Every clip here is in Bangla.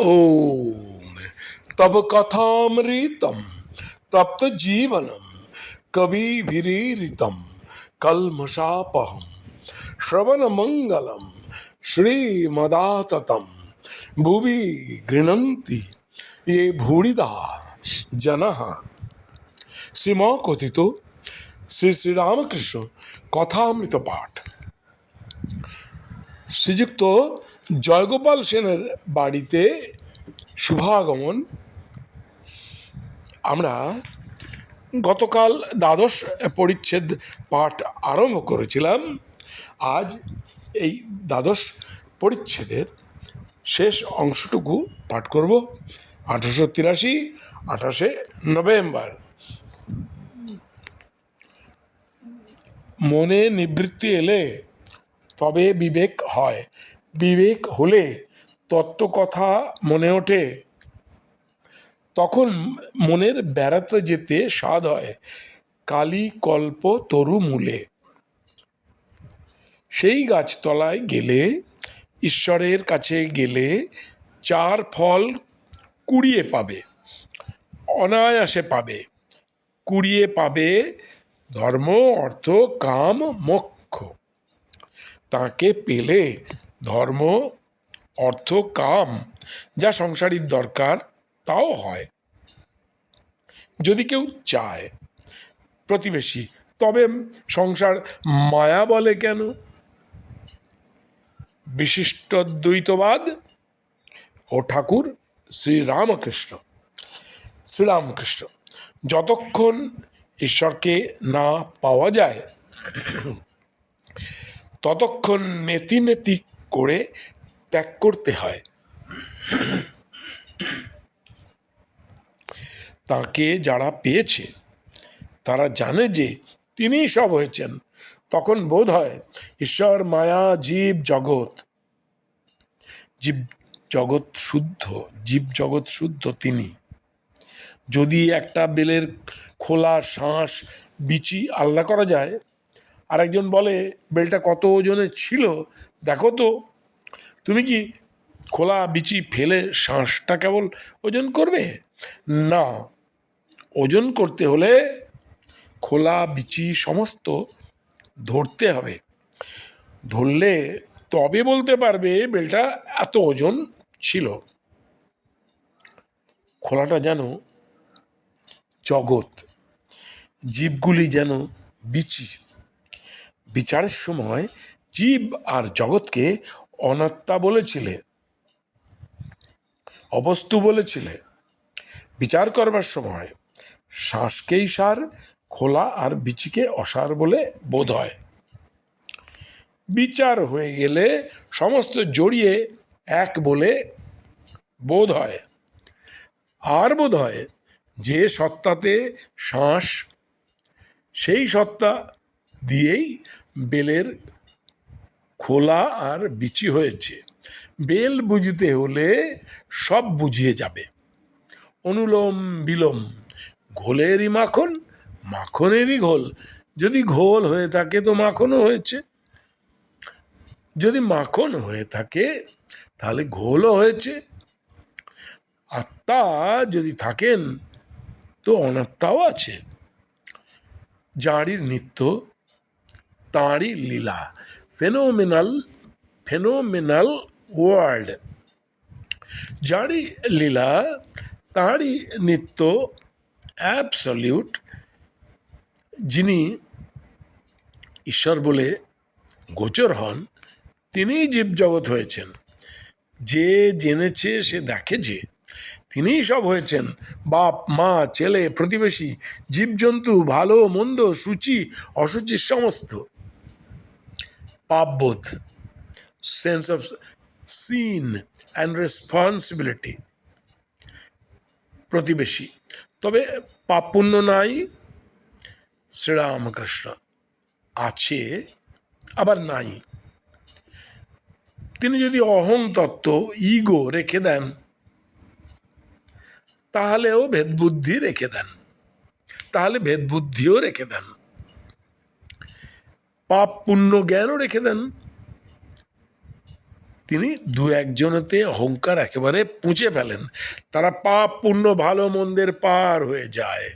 ओम। तब कथामृतम, तप्त जीवनम, कविभिरीरितम कलमशापहम श्रवण मंगलम श्रीमदाततम, भुवि गृणंती ये भूड़िदा जन। श्रीम कथित श्री श्री रामकृष्ण कथामृत पाठ श्रीजुक्त জয়গোপাল সেনের বাড়িতে শুভাগমন। আমরা গতকাল দ্বাদশ পরিচ্ছেদ পাঠ আরম্ভ করেছিলাম। আজ এই দ্বাদশ পরিচ্ছেদের শেষ অংশটুকু পাঠ করব। আঠারোশো তিরাশি আঠাশে নভেম্বর। মনে নিবৃত্তি এলে তবে বিবেক হয়। বিবেক হলে তত্ত্বকথা মনে ওঠে। তখন মনের বেড়াতে যেতে স্বাদ হয়। কালী কল্প তরু মূলে। সেই গাছতলায় গেলে, ঈশ্বরের কাছে গেলে চার ফল কুড়িয়ে পাবে। অনায়াসে পাবে। কুড়িয়ে পাবে ধর্ম, অর্থ, কাম, মোক্ষ। তাকে পেলে ধর্ম, অর্থ, কাম, যা সংসারীর দরকার, তাও হয়। যদি কেউ চায় প্রতিবেশী, তবে সংসার মায়া বলে কেন? বিশিষ্ট দ্বৈতবাদ ও ঠাকুর শ্রীরামকৃষ্ণ। শ্রীরামকৃষ্ণ, যতক্ষণ ঈশ্বরকে না পাওয়া যায়, ততক্ষণ নেতি করে ত্যাগ করতে হয়। তাকে যারা পেয়েছে, তারা জানে যে তিনি সব হয়েছেন। তখন বোধ হয় ঈশ্বর, মায়া, জীব, জগৎ জীব জগৎ শুদ্ধ, জীব জগৎ শুদ্ধ তিনি। যদি একটা বেলের খোলা শ্বাস বিচি আলাদা করা যায়, আরেকজন বলে, বেলটা কত ওজনের ছিল দেখো তো, তুমি কি খোলা বিচি ফেলে শ্বাসটা কেবল ওজন করবে? না, ওজন করতে হলে খোলা বিচি সমস্ত ধরতে হবে। ধরলে তবে বলতে পারবে বেলটা এত ওজন ছিল। খোলাটা যেন জগৎ, জীবগুলি যেন বিচি। বিচারের সময় জীব আর জগৎকে অনাত্মা বলেছিলে, অবস্তু বলেছিলে। বিচার করবার সময় শ্বাসকেই সার, খোলা আর বিচিকে অসার বলে বোধ হয়। বিচার হয়ে গেলে সমস্ত জড়িয়ে এক বলে বোধ হয়। আর বোধ হয় যে সত্তাতে শ্বাস, সেই সত্তা দিয়েই বেলের খোলা আর বিচি হয়েছে। বেল বুঝতে হলে সব বুঝিয়ে যাবে। অনুলোম বিলোম, ঘোলেরই মাখন, মাখনেরই ঘোল। যদি ঘোল হয়ে থাকে তো মাখনও হয়েছে। যদি মাখন হয়ে থাকে, তাহলে ঘোলও হয়েছে। আত্মা যদি থাকেন, তো অনাত্মাও আছে। যাঁরই নিত্য, তাঁরই লীলা। ফেনোমেনাল ফেনোমেনাল ওয়ার্ল্ড যাঁরই লীলা তাঁরই নিত্য অ্যাবসলিউট যিনি ঈশ্বর বলে গোচর হন তিনিই জীবজগৎ হয়েছেন যে জেনেছে সে দেখে যে তিনিই সব হয়েছেন বাপ মা ছেলে প্রতিবেশী জীবজন্তু ভালো মন্দ সূচি অসুচি সমস্ত পাপবোধ sense of sin and responsibility প্রতিবেশী তবে পাপ পুণ্য নাই শ্রীরামকৃষ্ণ, আছে আবার নাই। তিনি যদি অহং তত্ত্ব ইগো রেখে দেন, তাহলেও ভেদবুদ্ধি রেখে দেন। তাহলে ভেদবুদ্ধিও রেখে দেন। পাপ পুণ্য জ্ঞানও রেখে দেন। তিনি দু একজনেতে অহংকার একেবারে পুঁচে ফেলেন। তারা পাপ পুণ্য ভালো মন্দের পার হয়ে যায়।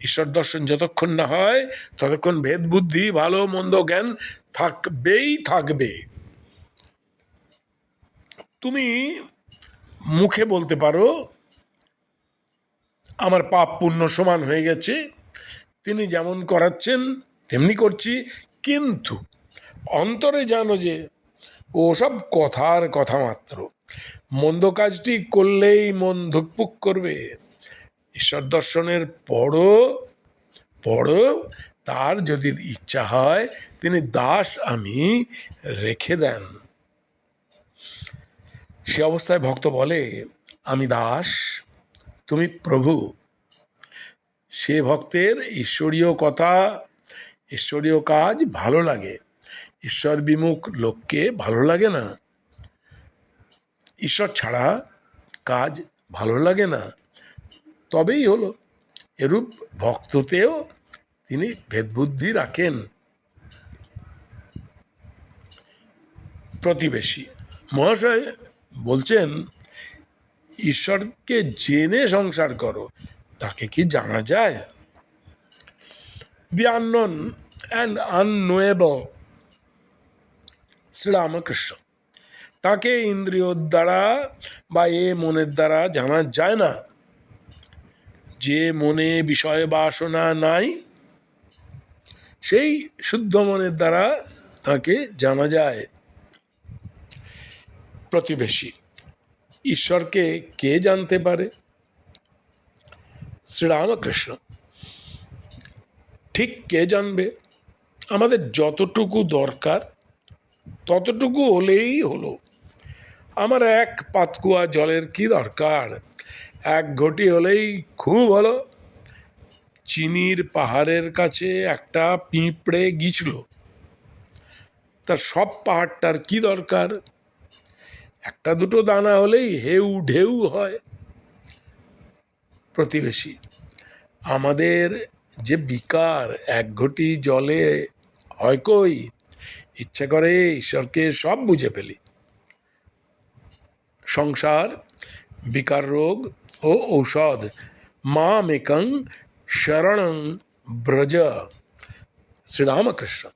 ঈশ্বর দর্শন যতক্ষণ না হয়, ততক্ষণ ভেদ বুদ্ধি, ভালো মন্দ জ্ঞান থাকবেই থাকবে। তুমি মুখে বলতে পারো, আমার পাপ পুণ্য সমান হয়ে গেছে। তিনি যেমন করাচ্ছেন তেমনি করছি, কিন্তু অন্তরে জানো যে ওসব কথার কথা মাত্র। মন্দ কাজটি করলেই মন ধুকপুক করবে। ঈশ্বর দর্শনের পরও পরও তার যদি ইচ্ছা হয়, তিনি দাস আমি রেখে দেন। সে অবস্থায় ভক্ত বলে, আমি দাস, তুমি প্রভু। সে ভক্তের ঈশ্বরীয় কথা ঈশ্বরীয় কাজ ভালো লাগে। ঈশ্বর বিমুখ লোককে ভালো লাগে না। ঈশ্বর ছাড়া কাজ ভালো লাগে না। তবেই হলো, এরূপ ভক্ততেও তিনি ভেদবুদ্ধি রাখেন। প্রতিবেশী মহাশয় বলছেন, ঈশ্বরকে জেনে সংসার করো, তাকে কি জানা যায়? The unknown and unknowable Sri Ramakrishna তাকে ইন্দ্রিয়র দ্বারা বা এ মনের দ্বারা জানা যায় না। যে মনে বিষয় বাসনা নাই, সেই শুদ্ধ মনের দ্বারা তাকে জানা যায়। প্রতিবেশী। ঈশ্বরকে কে জানতে পারে? শ্রীরামকৃষ্ণ ঠিক কে জানবে? আমাদের যতটুকু দরকার, ততটুকু হলেই হলো। আমার এক পাতকুয়া জলের কি দরকার? এক ঘটি হলেই খুব হলো। চিনির পাহাড়ের কাছে একটা পিঁপড়ে গিয়েছিল। তার সব পাহাড়টার কি দরকার? একটা দুটো দানা হলেই হেউ ঢেউ হয়। প্রতিবেশী, আমাদের যে বিকার এক ঘটি জলে, হয় কই? ইচ্ছে করে ঈশ্বরকে সব বুঝে ফেলি। সংসার, বিকার রোগ ও ঔষধ, মা মেকং শরণং ব্রজ। শ্রীরামকৃষ্ণ,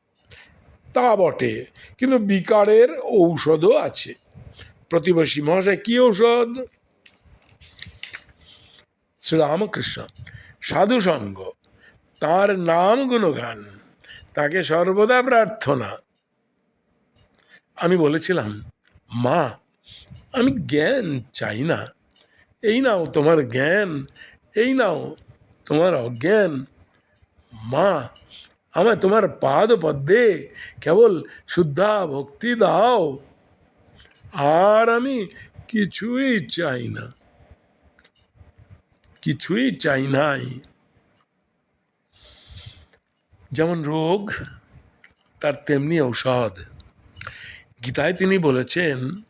তা বটে, কিন্তু বিকারের ঔষধও আছে। প্রতিবেশী মহাশয়, কি ঔষধ? শ্রীরামকৃষ্ণ সাধু সঙ্গ তার নাম গুণগান, তাকে সর্বদা প্রার্থনা। আমি বলেছিলাম, মা, আমি জ্ঞান চাই না। এই নাও তোমার জ্ঞান, এই নাও তোমার অজ্ঞান। মা, আমায় তোমার পাদ পদ্মে কেবল শুদ্ধা ভক্তি দাও। আর আমি কিছুই চাই না, কিছুই চাই নাই। যেমন রোগ, তার তেমনি ঔষধ। গীতায় তিনি বলেছেন,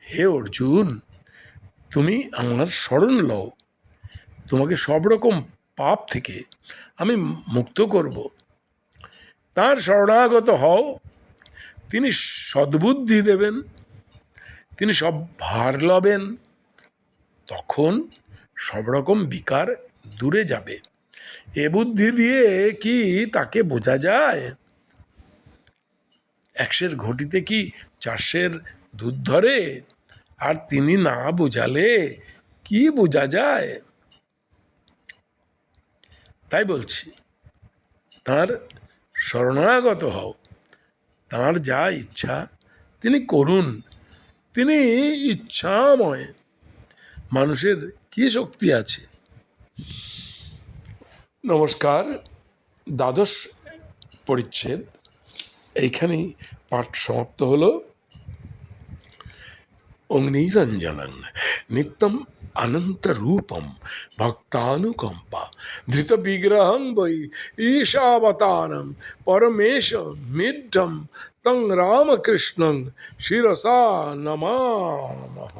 হে অর্জুন, তুমি আমার স্মরণ লও। তোমাকে সব রকম পাপ থেকে আমি মুক্ত করব। তার শরণাগত হও। তিনি সদ্বুদ্ধি দেবেন। তিনি সব ভার লবেন। তখন সব রকম বিকার দূরে যাবে। এ বুদ্ধি দিয়ে কি তাকে বোঝা যায়? একশের ঘটিতে কি চারশের দুধ ধরে? আর তিনি না বোঝালে কি বোঝা যায়? তাই বলছি, তার শরণাগত হও। তার যা ইচ্ছা তিনি করুন। তিনি ইচ্ছাময়। মানুষের কি শক্তি আছে? নমস্কার, দ্বাদশ পরিচ্ছেদ। এইখানেই পাঠ সমাপ্ত হলো। অগ্নিরঞ্জনং, নিত্যম অনন্তরূপম ভক্তানুকম্পা ধৃত বিগ্রহং বৈ ঈশাবতারং, পরমেশ মিড্ঢম তং রামকৃষ্ণং শিরসা নমামহ